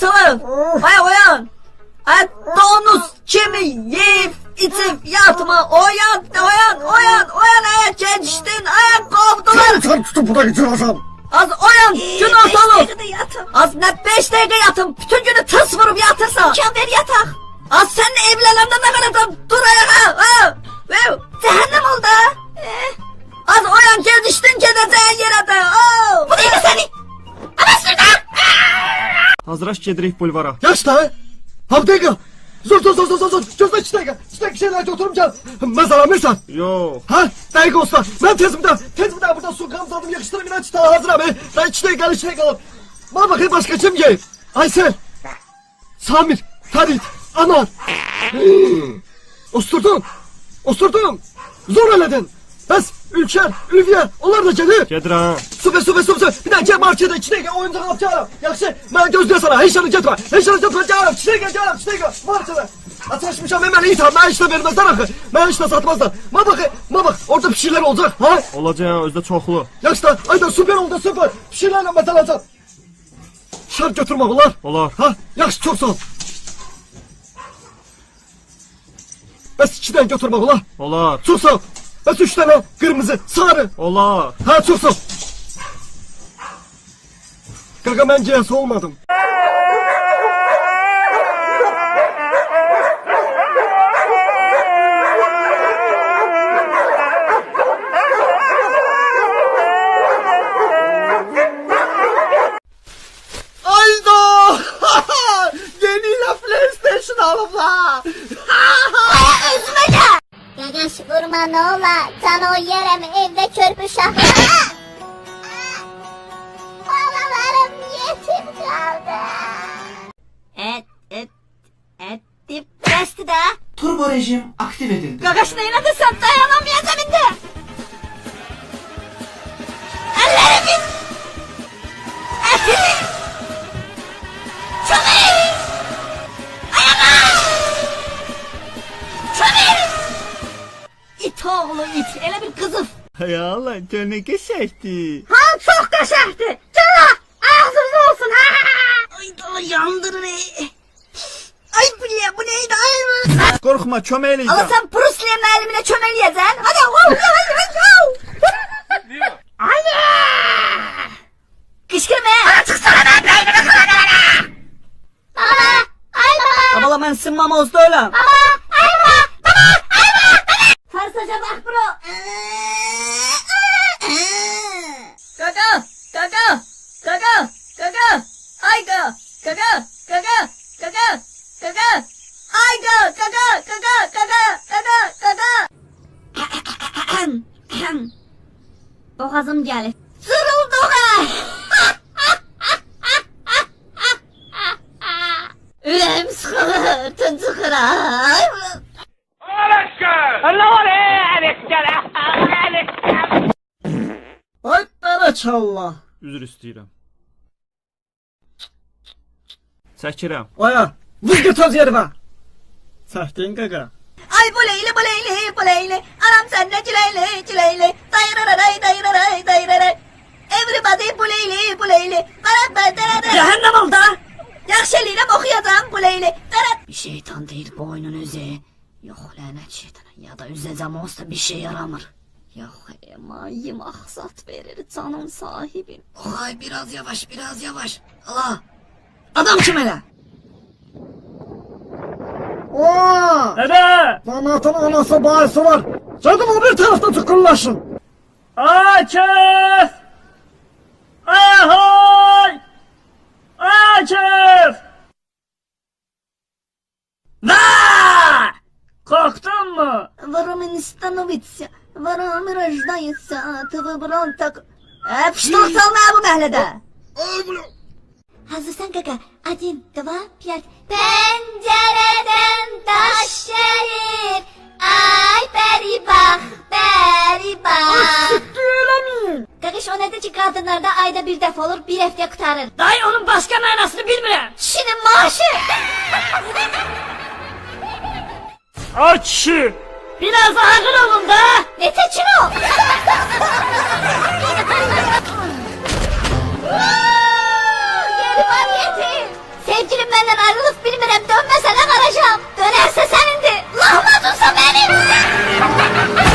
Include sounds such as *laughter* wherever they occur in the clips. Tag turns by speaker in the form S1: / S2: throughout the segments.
S1: sen. Ay uyan. Ay donuz kimi yiyip içip yatma. Uyan uyan uyan uyan ay gençtin ay kovdular.
S2: Sen tutup burada geçiyorsan.
S1: Az uyan gün ortalık. Az ne beş dakika yatın. Bütün günü tıs vurup yatırsan.
S3: Can ver yatak.
S1: Az seninle evlenenden ne kadar dur ayağa.
S4: Hazırlaş gedirik bulvara.
S2: Yaşta. Ha bir dakika. Dur dur dur dur dur dur. Gözme iki dakika. İki dakika şeyler oturum gel. Mesela mesela.
S4: Yo.
S2: Ha? Dakika usta. Ben tezimde. Tezimde burada su kamzadım yakıştırım inanç daha hazır abi. Ben iki dakika iki dakika. Bana bakayım başka kim gel? Aysel. Samir. Halit. Anar. *gasps* Osturdun. Osturdun. Zor eledin. Bes, Ülker, Ülviye onlar da gelir.
S4: Gedirəm.
S2: Süper süper süper. Bir dakika markete gel oyuncak alacağım. Yakşı ben gözlüyor sana. Hiç yanı gitme. Hiç yanı gitme. Gel canım içine gel. Markete. Açmışım hemen iyi tamam. Ben işte vermezler akı. Ben işte satmazlar. Ma bak ma bak orada bir şeyler olacak. Ha?
S4: Olacaq özdə çoxlu.
S2: Yakşı da ayda süper oldu süper. Bir şeylerle metal alacağım. Şart götürme bunlar.
S4: Olar.
S2: Ha? Yakşı çok sağ ol. Bes içinden götürme bunlar.
S4: Olar.
S2: Çok sağ ol. Bes üç tane kırmızı, sarı,
S4: Olar.
S2: Ha çok sağ ol. Kaka ben CS olmadım. Ayda! *laughs* Yeniyle PlayStation alıplar.
S5: Gagaş vurma ne ola Can o yere mi evde körpü şahı
S6: rejim aktif edildi.
S3: De sen dayanamayacağım indi. Ellerimin. Etini. Çömeği. Ayağına. Çömeği. İt oğlu it. Ele bir kızıf.
S4: Hay Allah, gör nə qəşəkdir.
S3: Ha çok kaşaktı. Cana ağzınız olsun ha. *laughs* Ay da yandırır. Ay bu ne bu neydi
S4: Qorxma, kömək
S3: Ama sen Bruce Lee'nin elimine çömeleyeceksin. Hadi hadi hadi hadi. Anne. Kışkırma. Bana çıksana ben beynime kullanana.
S5: Baba ay baba
S1: Abala ben sınmam oldu öyle.
S5: baba ay baba baba ay baba
S3: Farsaca bak bro.
S1: Gaga,
S3: Boğazım gelir.
S5: Zırıldı ha *laughs*
S3: Yüreğim sıkılır, tınçı kırar.
S1: Ay barakallah.
S4: Üzr istəyirəm. Çəkirəm.
S2: Aya, vız git öz yerime. Sahtin gaga.
S3: Ay bu leyli bu leyli bu leyli. Anam sen ne cileyli cileyli. Dayıraray dayıraray dayıraray. Everybody bu leyli bu leyli.
S1: Cehennem oldu.
S3: Yakşeliyle okuyacağım bu leyli.
S1: Bir şeytan değil bu oyunun özü. Yok lanet şeytana ya da üzeceğim olsa bir şey yaramır. Yok emayim aksat verir canım sahibim. Ay biraz yavaş biraz yavaş. Allah. Adam kim hele?
S2: Oo!
S4: Ebe!
S2: Damatın anası bayısı var. Canım o bir tarafta tıkırlaşın.
S4: Akif! Ahoy! Akif!
S3: Ne? Kalktın mı? Voroministanovic, Voromirajdayica, Tıvı Brontak. Hep ştok salmaya bu mehlede.
S5: Hazırsan kaka, один два пять Pencereden taş gelir Ay peri bak peri bak Kakış o nedir ki kadınlarda ayda bir defa olur bir hafta kurtarır
S1: Dayı onun başka manasını bilmirəm.
S5: Kişinin maaşı
S4: Ay kişi!
S1: Biraz ağır olun da.
S5: Ne teçin o? Benden ayrılıp bilmirəm dönməsə nə qaracam? Dönərsə sənindir. Lahmat olsa benim.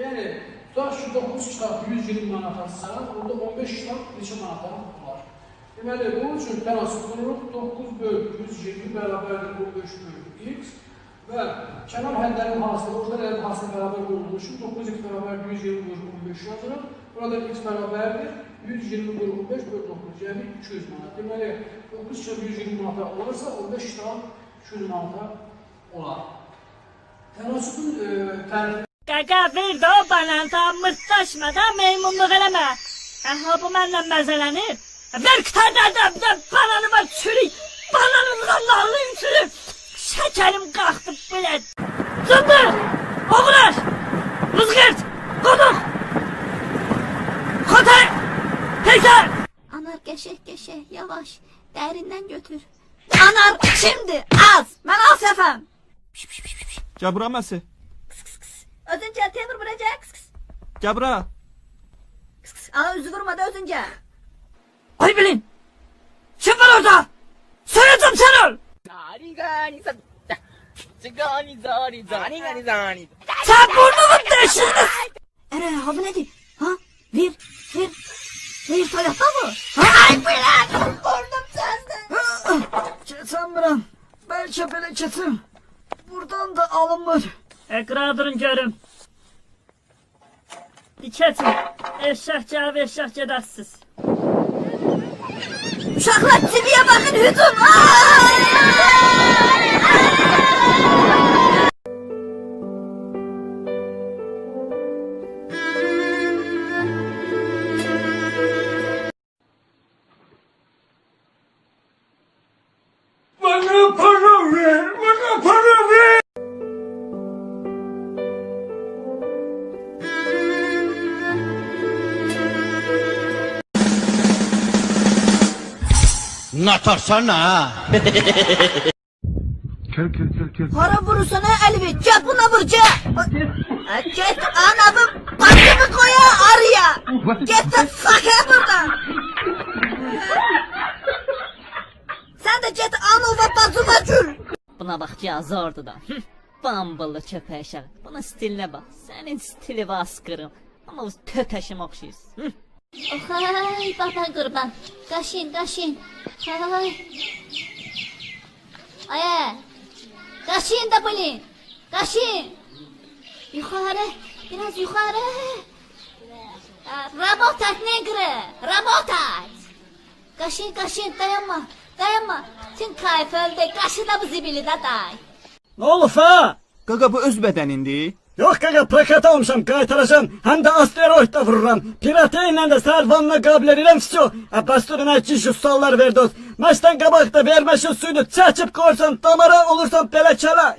S7: Yəni, tutaq ki, 9 kitab 120 manatsa, orada 15 kitab neçə manata var. Deməli, bunun üçün tənasüb qururuq, 9 böl 120 bərabərdir 15 böl x və kənar həddlərin hasılı, rəqəm hasılı bərabər qurulduğu üçün 9x bərabər 120 böl 15 yazırıq. Burada x bərabərdir 120 böl 15 böl 9, yəni 200 manat. Deməli, 9 kitab 120 manata olursa, 15 kitab 200 manata olar. Tənasübün e, tərifi
S4: Qaqa ver də o bana da mırtlaşma da meymunluq eləmə. Aha bu mənlə məzələnir. Ver qıtarda bir də bananıma çürük. Bananımla nalıyım çürük. Şekerim kalktı belə. Zındır. Oğraş. Rızgırt. Koduk. Teyze.
S5: Anar qəşəng qəşəng yavaş dərindən götür.
S3: Anar şimdi az. Ben az efem.
S2: Cabra məsi.
S3: Özünce temir kıs.
S2: Cabra.
S3: Ana yüzü vurmadı özünce.
S4: Ay bilin. Kim var orada? Söyleyeceğim sen öl. Sen burnumun deşini
S3: Ere ha bu nedir? Ha? Bir, bir, bir Toyota mı? Ay bırak. Burnum sende.
S2: Keçən biləm. Bəlkə belə keçim. Buradan da alınmır.
S4: Ekra durun görüm. Diketin. Eşek cevap eşek gedərsiniz.
S3: Uşaklar tibiye bakın hücum. Ay! *laughs*
S4: Para
S3: vurursan elvi. Gel buna vur gel. Ha, Git anamın başını koya arıya. Git de sakı buradan. Sen de git anova bacıma gül.
S1: Buna ki azardı da. Bambalı köpək aşağı. Buna stilinə bax. Sənin stili vaskırım. Amma bu pöpəşimə oxşayırsan. Hıh.
S5: Oxay baba qurban. Qaşın qaşın. Ay. Ay. Qaşın da bulin. Qaşın. Yuxarı. Biraz yuxarı. Работать негры. Работать. Qaşın qaşın dayanma. Dayanma. Tüm kayf öldü. Qaşı da bu zibili de day.
S2: Nə olub ha?
S8: Qaqa bu öz bədənindir.
S2: Yok kaka plakata olmuşam kaytaracağım. Hem de asteroid da vururam. Pirateyle de servanla gableriyle fişo. E bastırına için şu sallar verdoz. Maçtan kabakta vermeşin suyunu çeçip koysan damara olursan peleçala.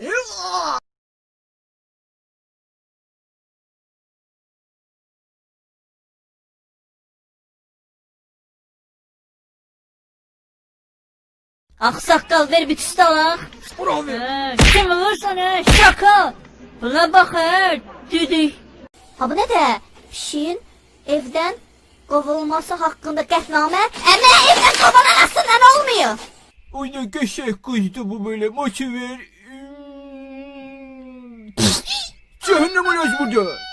S2: Aksakkal
S1: ah, ver bir küstah la. Bravo. Ee, kim vursan he şaka. Buna bax hə. Düdük.
S5: Ha bu ne de? Pişiğin evden kovulması hakkında qətnamə. Əmə evdən qovulanasından olmuyor.
S8: Ay ne qəşəng qızdı bu belə maçı ver. Cəhənnəm olas burada.